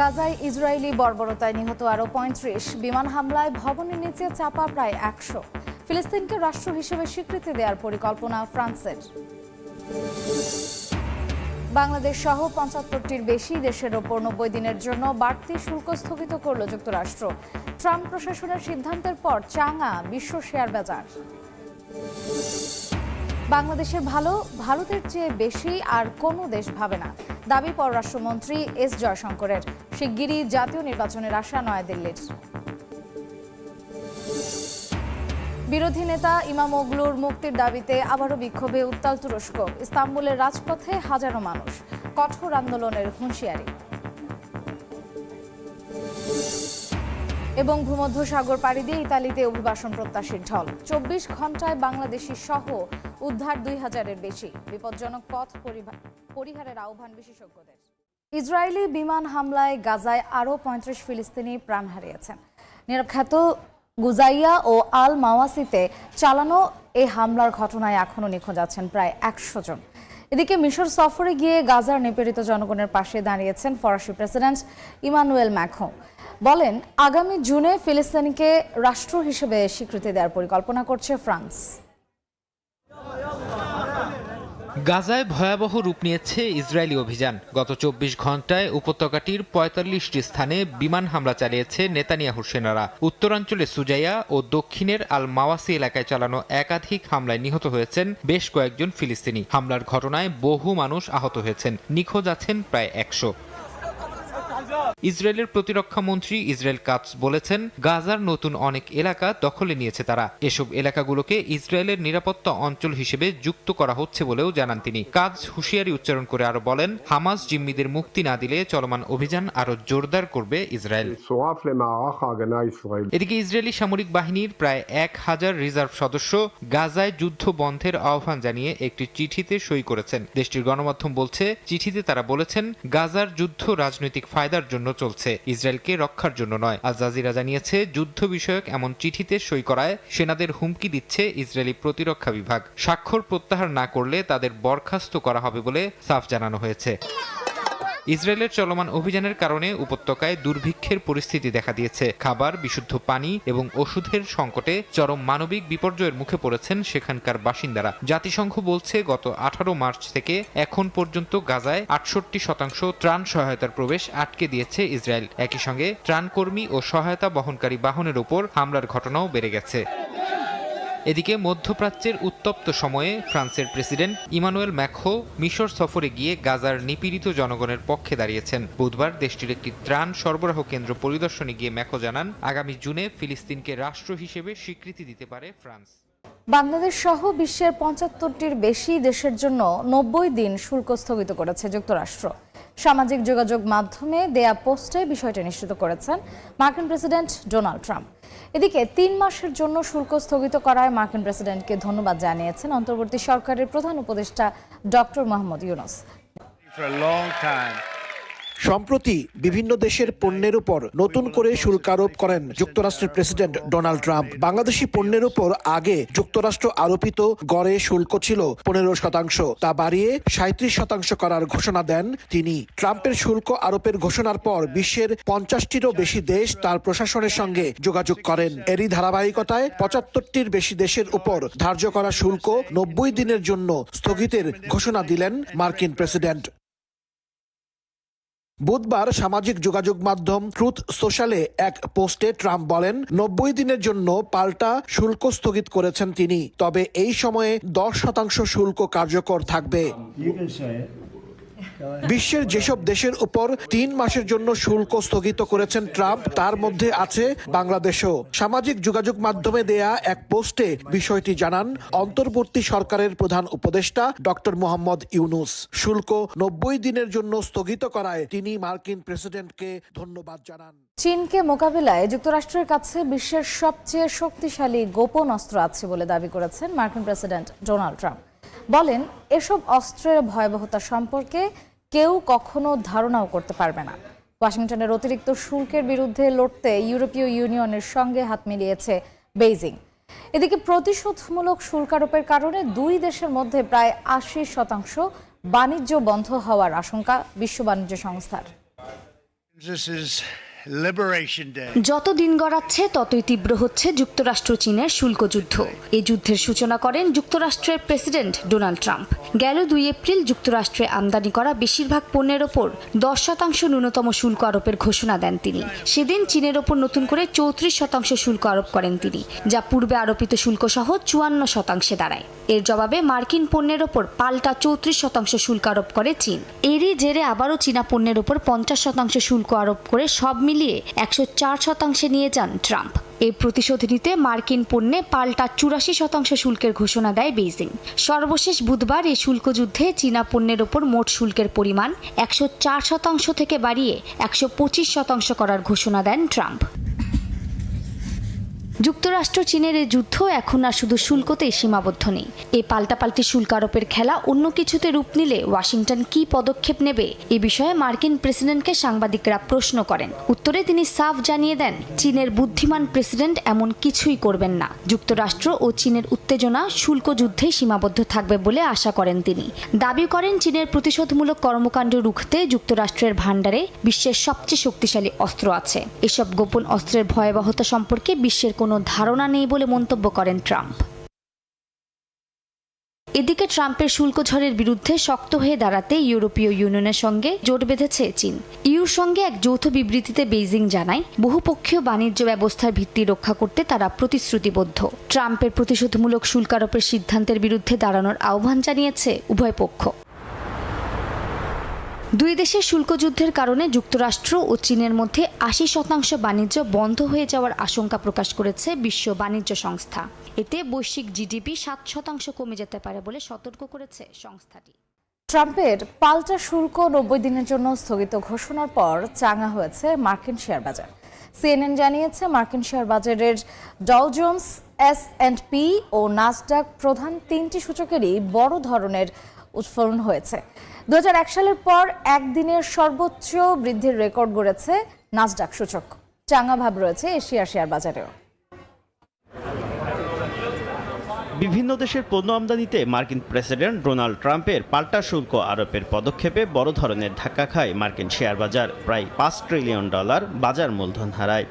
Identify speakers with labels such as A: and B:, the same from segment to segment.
A: গাজায় ইসরায়েলি বর্বরতায় নিহত আরও পঁয়ত্রিশ। বিমান হামলায় ভবনের নিচে চাপা প্রায় একশো। ফিলিস্তিনকে রাষ্ট্র হিসেবে স্বীকৃতি দেওয়ার পরিকল্পনা ফ্রান্সের। বাংলাদেশ সহ পঁচাত্তরটির বেশি দেশের ওপর নব্বই দিনের জন্য বাড়তি শুল্ক স্থগিত করল যুক্তরাষ্ট্র। ট্রাম্প প্রশাসনের সিদ্ধান্তের পর চাঙা বিশ্ব শেয়ার বাজার। বাংলাদেশের ভালো, ভারতের চেয়ে বেশি আর কোনো দেশ ভাবে না। দাবি পররাষ্ট্রমন্ত্রী এস জয়শঙ্করের। শিগগিরই জাতীয় নির্বাচনের আশা নয়াদিল্লির। বিরোধী নেতা ইমাম ওগলুর মুক্তির দাবিতে আবারও বিক্ষোভে উত্তাল তুরস্ক। ইস্তাম্বুলের রাজপথে হাজারো মানুষ। কঠোর আন্দোলনের হুঁশিয়ারি। এবং ভূমধ্যসাগর পাড়ি দিয়ে ইতালিতে অভিবাসন প্রত্যাশীর ঢল। চব্বিশ ঘন্টায় বাংলাদেশি সহ উদ্ধার দুই হাজারের বেশি। বিপজ্জনক পথ পরিহারের আহ্বান বিশেষজ্ঞদের। ইসরায়েলি বিমান হামলায় গাজায় আরও পঁয়ত্রিশ ফিলিস্তিনি প্রাণ হারিয়েছেন। নিরক্ষাত গুজাইয়া ও আল মাওয়াসিতে চালানো এই হামলার ঘটনায় এখনও নিখোঁজ আছেন প্রায় একশো জন। এদিকে মিশর সফরে গিয়ে গাজার নিপীড়িত জনগণের পাশে দাঁড়িয়েছেন ফরাসি প্রেসিডেন্ট ইমানুয়েল ম্যাখো। বলেন, আগামী জুনে ফিলিস্তিনিকে রাষ্ট্র হিসেবে স্বীকৃতি দেওয়ার পরিকল্পনা করছে ফ্রান্স।
B: গাজায় ভয়াবহ রূপ নিয়েছে ইসরায়েলি অভিযান। গত চব্বিশ ঘন্টায় উপত্যকাটির পঁয়তাল্লিশটি স্থানে বিমান হামলা চালিয়েছে নেতানিয়াহুর সেনারা। উত্তরাঞ্চলে সুজাইয়া ও দক্ষিণের আল মাওয়াসি এলাকায় চালানো একাধিক হামলায় নিহত হয়েছেন বেশ কয়েকজন ফিলিস্তিনি। হামলার ঘটনায় বহু মানুষ আহত হয়েছেন। নিখোঁজ আছেন প্রায় একশো। ইসরায়েলের প্রতিরক্ষা মন্ত্রী ইসরায়েল কাচ বলেছেন, গাজার নতুন অনেক এলাকা দখলে নিয়েছে তারা। এসব এলাকাগুলোকে ইসরায়েলের নিরাপত্তা অঞ্চল হিসেবে যুক্ত করা হচ্ছে বলেও জানান তিনি। কাজ হুঁশিয়ারি উচ্চারণ করে আরও বলেন, হামাস জিম্মিদের মুক্তি না দিলে চলমান অভিযান আরও জোরদার করবে ইসরায়েল। এদিকে ইসরায়েলি সামরিক বাহিনীর প্রায় এক হাজার রিজার্ভ সদস্য গাজায় যুদ্ধ বন্ধের আহ্বান জানিয়ে একটি চিঠিতে সই করেছেন। দেশটির গণমাধ্যম বলছে, চিঠিতে তারা বলেছেন, গাজার যুদ্ধ রাজনৈতিক ফায়দার জন্য চলছে। ইসরায়েলকে রক্ষার জন্য নয়। আল জাজিরা জানিয়েছে, যুদ্ধ বিষয়ক এমন চিঠিতে সই করায় সেনাদের হুমকি দিচ্ছে ইসরায়েলি প্রতিরক্ষা বিভাগ। স্বাক্ষর প্রত্যাহার না করলে তাদের বরখাস্ত করা হবে বলে সাফ জানানো হয়েছে। ইসরায়েলের চলমান অভিযানের কারণে উপত্যকায় দুর্ভিক্ষের পরিস্থিতি দেখা দিয়েছে। খাবার, বিশুদ্ধ পানি এবং ওষুধের সংকটে চরম মানবিক বিপর্যয়ের মুখে পড়েছেন সেখানকার বাসিন্দারা। জাতিসংঘ বলছে, গত আঠারো মার্চ থেকে এখন পর্যন্ত গাজায় আটষট্টি শতাংশ ত্রাণ সহায়তার প্রবেশ আটকে দিয়েছে ইসরায়েল। একই সঙ্গে ত্রাণকর্মী ও সহায়তা বহনকারী বাহনের উপর হামলার ঘটনাও বেড়ে গেছে। এদিকে মধ্যপ্রাচ্যের উত্তপ্ত সময়ে ফ্রান্সের প্রেসিডেন্ট ইমানুয়েল ম্যাখো মিশর সফরে গিয়ে গাজার নিপীড়িত জনগণের পক্ষে দাঁড়িয়েছেন। বুধবার দেশটির একটি ত্রাণ সরবরাহ কেন্দ্র পরিদর্শনে গিয়ে ম্যাখো জানান, আগামী জুনে ফিলিস্তিনকে রাষ্ট্র হিসেবে স্বীকৃতি দিতে পারে ফ্রান্স।
A: বাংলাদেশ সহ বিশ্বের পঁচাত্তরটির বেশি দেশের জন্য নব্বই দিন শুল্ক স্থগিত করেছে যুক্তরাষ্ট্র। সামাজিক যোগাযোগ মাধ্যমে দেয়া পোস্টে বিষয়টি নিশ্চিত করেছেন মার্কিন প্রেসিডেন্ট ডোনাল্ড ট্রাম্প। এদিকে তিন মাসের জন্য শুল্ক স্থগিত করায় মার্কিন প্রেসিডেন্টকে ধন্যবাদ জানিয়েছেন অন্তর্বর্তী সরকারের প্রধান উপদেষ্টা ডক্টর মোহাম্মদ ইউনুস।
C: সম্প্রতি বিভিন্ন দেশের পণ্যের উপর নতুন করে শুল্ক আরোপ করেন যুক্তরাষ্ট্রের প্রেসিডেন্ট ডোনাল্ড ট্রাম্প। বাংলাদেশি পণ্যের উপর আগে যুক্তরাষ্ট্র আরোপিত গড়ে শুল্ক ছিল পনেরো শতাংশ। তা বাড়িয়ে সাঁত্রিশ শতাংশ করার ঘোষণা দেন তিনি। ট্রাম্পের শুল্ক আরোপের ঘোষণার পর বিশ্বের পঞ্চাশটিরও বেশি দেশ তার প্রশাসনের সঙ্গে যোগাযোগ করেন। এরই ধারাবাহিকতায় পঁচাত্তরটির বেশি দেশের উপর ধার্য করা শুল্ক নব্বই দিনের জন্য স্থগিতের ঘোষণা দিলেন মার্কিন প্রেসিডেন্ট। বুধবার সামাজিক যোগাযোগ মাধ্যম ট্রুথ সোশ্যালে এক পোস্টে ট্রাম্প বলেন, নব্বই দিনের জন্য পাল্টা শুল্ক স্থগিত করেছেন তিনি। তবে এই সময়ে দশ শতাংশ শুল্ক কার্যকর থাকবে। বিশ্বের যেসব দেশের উপর তিন মাসের জন্য শুল্ক স্থগিত করেছেন ট্রাম্প, তার মধ্যে আছে বাংলাদেশও। সামাজিক যোগাযোগ মাধ্যমে দেয়া এক পোস্টে বিষয়টি জানান অন্তর্বর্তী সরকারের প্রধান উপদেষ্টা ডক্টর মোহাম্মদ ইউনুস। শুল্ক নব্বই দিনের জন্য স্থগিত করায় তিনি মার্কিন প্রেসিডেন্টকে ধন্যবাদ জানান।
A: চীনকে মোকাবিলায় যুক্তরাষ্ট্রের কাছে বিশ্বের সবচেয়ে শক্তিশালী গোপন অস্ত্র আছে বলে দাবি করেছেন মার্কিন প্রেসিডেন্ট ডোনাল্ড ট্রাম্প। বলেন, এসব অস্ত্রের ভয়াবহতা সম্পর্কে কেউ কখনো ধারণাও করতে পারবে না। ওয়াশিংটনের অতিরিক্ত শুল্কের বিরুদ্ধে লড়তে ইউরোপীয় ইউনিয়নের সঙ্গে হাত মিলিয়েছে বেইজিং। এদিকে প্রতিশোধমূলক শুল্ক আরোপের কারণে দুই দেশের মধ্যে প্রায় আশি শতাংশ বাণিজ্য বন্ধ হওয়ার আশঙ্কা বিশ্ব বাণিজ্য সংস্থার।
D: যত দিন গড়াচ্ছে, ততই তীব্র হচ্ছে যুক্তরাষ্ট্র চীনের শুল্ক যুদ্ধ। এই যুদ্ধের সূচনা করেন যুক্তরাষ্ট্রের প্রেসিডেন্ট ডোনাল্ড ট্রাম্প। গেল দুই এপ্রিল যুক্তরাষ্ট্রে আমদানি করা বেশিরভাগ পণ্যের ওপর দশ শতাংশ ন্যূনতম শুল্ক আরোপের ঘোষণা দেন তিনি। সেদিন চীনের ওপর নতুন করে চৌত্রিশ শতাংশ শুল্ক আরোপ করেন তিনি, যা পূর্বে আরোপিত শুল্ক সহ চুয়ান্ন শতাংশে দাঁড়ায়। এর জবাবে মার্কিন পণ্যের ওপর পাল্টা চৌত্রিশ শতাংশ শুল্ক আরোপ করে চীন। এরই জেরে আবারও চীনা পণ্যের ওপর পঞ্চাশ শতাংশ শুল্ক আরোপ করে সব মিলিয়ে একশো চার শতাংশে নিয়ে যান ট্রাম্প। এই প্রতিশোধ নিতে মার্কিন পণ্যে পাল্টা চুরাশি শতাংশ শুল্কের ঘোষণা দেয় বেইজিং। সর্বশেষ বুধবার এই শুল্ক যুদ্ধে চীনা পণ্যের ওপর মোট শুল্কের পরিমাণ একশো চার শতাংশ থেকে বাড়িয়ে একশো পঁচিশ শতাংশ করার ঘোষণা দেন ট্রাম্প। যুক্তরাষ্ট্র, চীনের এই যুদ্ধ এখন আর শুধু শুল্কতেই সীমাবদ্ধ নেই। এই পাল্টাপাল্টি শুল্ক আরোপের খেলা অন্য কিছুতে রূপ নিলে ওয়াশিংটন কি পদক্ষেপ নেবে এ বিষয়ে মার্কিন প্রেসিডেন্টকে সাংবাদিকরা প্রশ্ন করেন। উত্তরে তিনি সাফ জানিয়ে দেন, চীনের বুদ্ধিমান প্রেসিডেন্ট এমন কিছুই করবেন না। যুক্তরাষ্ট্র ও চীনের উত্তেজনা শুল্ক যুদ্ধেই সীমাবদ্ধ থাকবে বলে আশা করেন তিনি। দাবি করেন, চীনের প্রতিশোধমূলক কর্মকাণ্ড রুখতে যুক্তরাষ্ট্রের ভাণ্ডারে বিশ্বের সবচেয়ে শক্তিশালী অস্ত্র আছে। এসব গোপন অস্ত্রের ভয়াবহতা সম্পর্কে বিশ্বের কোনো ধারণা নেই বলে মন্তব্য করেন ট্রাম্প। এদিকে ট্রাম্পের শুল্ক ঝড়ের বিরুদ্ধে শক্ত হয়ে দাঁড়াতে ইউরোপীয় ইউনিয়নের সঙ্গে জোট বেঁধেছে চীন। ইউর সঙ্গে এক যৌথ বিবৃতিতে বেইজিং জানায়, বহুপক্ষীয় বাণিজ্য ব্যবস্থার ভিত্তি রক্ষা করতে তারা প্রতিশ্রুতিবদ্ধ। ট্রাম্পের প্রতিশোধমূলক শুল্কারোপের সিদ্ধান্তের বিরুদ্ধে দাঁড়ানোর আহ্বান জানিয়েছে উভয় পক্ষ। দুই দেশের শুল্ক যুদ্ধের কারণে যুক্তরাষ্ট্র ও চীনের মধ্যে আশি শতাংশ বাণিজ্য বন্ধ হয়ে যাওয়ার আশঙ্কা প্রকাশ করেছে বিশ্ব বাণিজ্য সংস্থা। এতে বৈশ্বিক জিডিপি সাত শতাংশ কমে যেতে পারে বলে সতর্ক করেছে সংস্থাটি।
A: ট্রাম্পের পাল্টা শুল্ক নব্বই দিনের জন্য স্থগিত ঘোষণার পর চাঙা হয়েছে মার্কিন শেয়ার বাজার। সিএনএন জানিয়েছে মার্কিন শেয়ার বাজারের ডাউ এস অ্যান্ড পি ও নাসডাক প্রধান তিনটি সূচকেরই বড় ধরনের উৎফলন হয়েছে। দু হাজার এক সালের পর একদিনের সর্বোচ্চ বৃদ্ধির রেকর্ড গড়েছে নাসডাক সূচক। চাঙা ভাব রয়েছে এশিয়ার শেয়ার বাজারেও।
E: বিভিন্ন দেশের পণ্য আমদানিতে মার্কিন প্রেসিডেন্ট ডোনাল্ড ট্রাম্পের পাল্টা শুল্ক আরোপের পদক্ষেপে বড় ধরনের ধাক্কা খায় মার্কিন শেয়ার বাজার, প্রায় পাঁচ ট্রিলিয়ন ডলার বাজার মূলধন হারায়।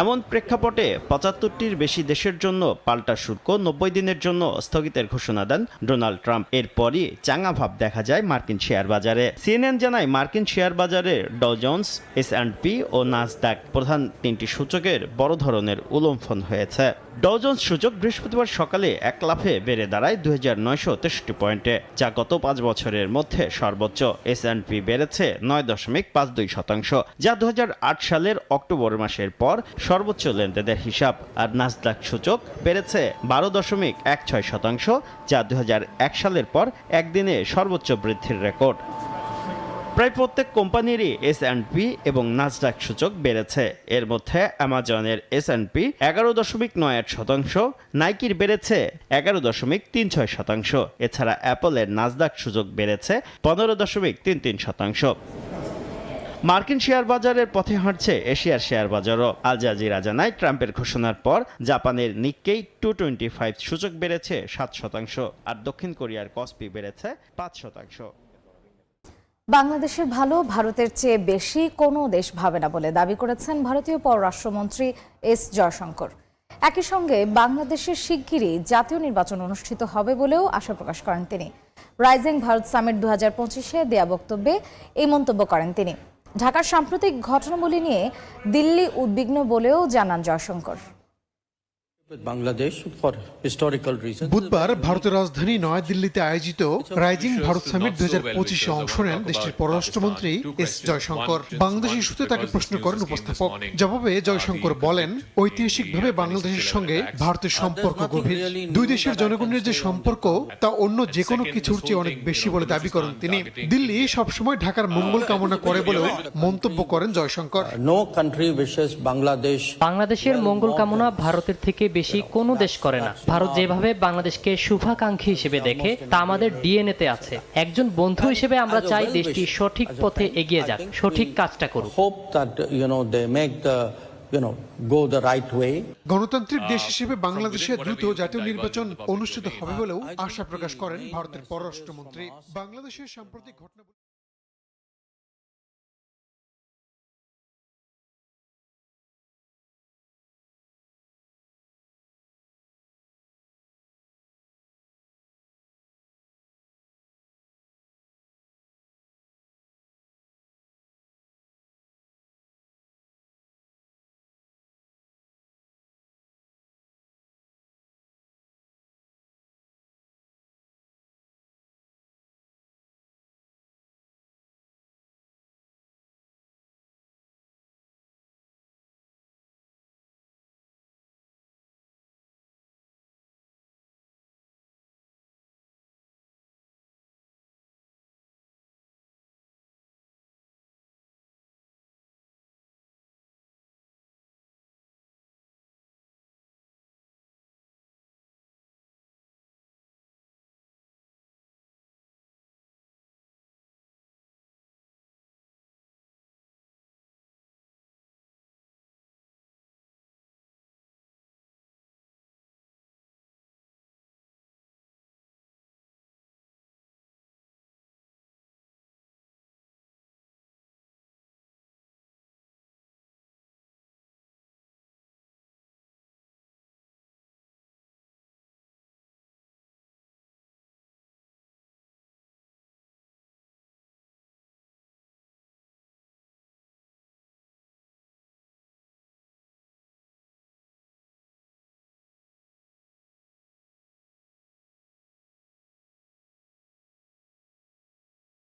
E: এমন প্রেক্ষাপটে পঁচাত্তরটির বেশি দেশের জন্য পাল্টা শুল্ক নব্বই দিনের জন্য স্থগিতের ঘোষণা দেন ডোনাল্ড ট্রাম্প। এরপরই চাঙা ভাব দেখা যায় মার্কিন শেয়ার বাজারে। সিএনএন জানায় মার্কিন শেয়ার বাজারে Dow Jones S and P O Nasdaq প্রধান তিনটি সূচকের বড় ধরনের উলম্ফন হয়েছে। ডজন্স সূচক বৃহস্পতিবার সকালে এক লাফে বেড়ে দাঁড়ায় দুই হাজার নয়শো তেষট্টি পয়েন্টে, যা গত পাঁচ বছরের মধ্যে সর্বোচ্চ। এস অ্যান্ড পি বেড়েছে নয় দশমিক পাঁচ দুই শতাংশ, যা দু হাজার আট সালের অক্টোবর মাসের পর সর্বোচ্চ লেনদেনের হিসাব আর নাসডাক সূচক বেড়েছে বারো দশমিক এক ছয় শতাংশ, যা দু হাজার এক সালের পর একদিনে সর্বোচ্চ বৃদ্ধির রেকর্ড। প্রায় প্রত্যেক কোম্পানিরই এস অ্যান্ড পি এবং নাসডাক সূচক বেড়েছে। এর মধ্যে অ্যামাজনের এস অ্যান্ড পি এগারো দশমিক নয় আট শতাংশ, নাইকির বেড়েছে এগারো দশমিক তিন ছয় শতাংশ। এছাড়া অ্যাপলের নাসডাক সূচক বেড়েছে পনেরো দশমিক তিন তিন শতাংশ। মার্কিন শেয়ার বাজারের পথে হাঁটছে এশিয়ার শেয়ার বাজারও আল জাজিরা জানায়, ট্রাম্পের ঘোষণার পর জাপানের নিক্কেই টু টোয়েন্টি ফাইভ সূচক বেড়েছে সাত শতাংশ, আর দক্ষিণ কোরিয়ার কসপি বেড়েছে পাঁচ শতাংশ।
A: বাংলাদেশের ভালো, ভারতের চেয়ে বেশি কোনো দেশ ভাবে না বলে দাবি করেছেন ভারতীয় পররাষ্ট্রমন্ত্রী এস জয়শঙ্কর। একই সঙ্গে বাংলাদেশের শিগগিরই জাতীয় নির্বাচন অনুষ্ঠিত হবে বলেও আশা প্রকাশ করেন তিনি। রাইজিং ভারত সামিট দু হাজার পঁচিশে দেয়া বক্তব্যে এই মন্তব্য করেন তিনি। ঢাকার সাম্প্রতিক ঘটনাবলী নিয়ে দিল্লি উদ্বিগ্ন বলেও জানান জয়শঙ্কর।
F: বুধবার ভারতের রাজধানী নয়াদিল্লিতে আয়োজিত রাইজিং ভারত সামিট দুই হাজার পঁচিশে অংশ নেন দেশটির পররাষ্ট্রমন্ত্রী এস জয়শঙ্কর। বাংলাদেশ ইস্যুতে তাকে প্রশ্ন করেন উপস্থাপক। জবাবে জয়শঙ্কর বলেন ঐতিহাসিকভাবে বাংলাদেশের সঙ্গে ভারতের সম্পর্ক গভীর। দুই দেশের জনগণের যে সম্পর্ক তা অন্য যে কোনো কিছুর চেয়ে অনেক বেশি বলে দাবি করেন তিনি। দিল্লি সবসময় ঢাকার মঙ্গল কামনা করে বলেও মন্তব্য করেন Jaishankar.
G: No country wishes Bangladesh
H: বাংলাদেশের মঙ্গল কামনা ভারতের থেকে বেশি কোনো দেশ করে না। ভারত যেভাবে বাংলাদেশকে শুভাকাঙ্ক্ষী হিসেবে দেখে তা আমাদের ডিএনএ তে আছে। একজন বন্ধু হিসেবে আমরা চাই দেশটি সঠিক পথে এগিয়ে যাক সঠিক কাজটা করুক.
F: গণতান্ত্রিক দেশ হিসেবে বাংলাদেশে দ্রুত জাতীয় নির্বাচন অনুষ্ঠিত হবে বলেও আশা প্রকাশ করেন ভারতের পররাষ্ট্রমন্ত্রী। বাংলাদেশের সাম্প্রতিক ঘটনা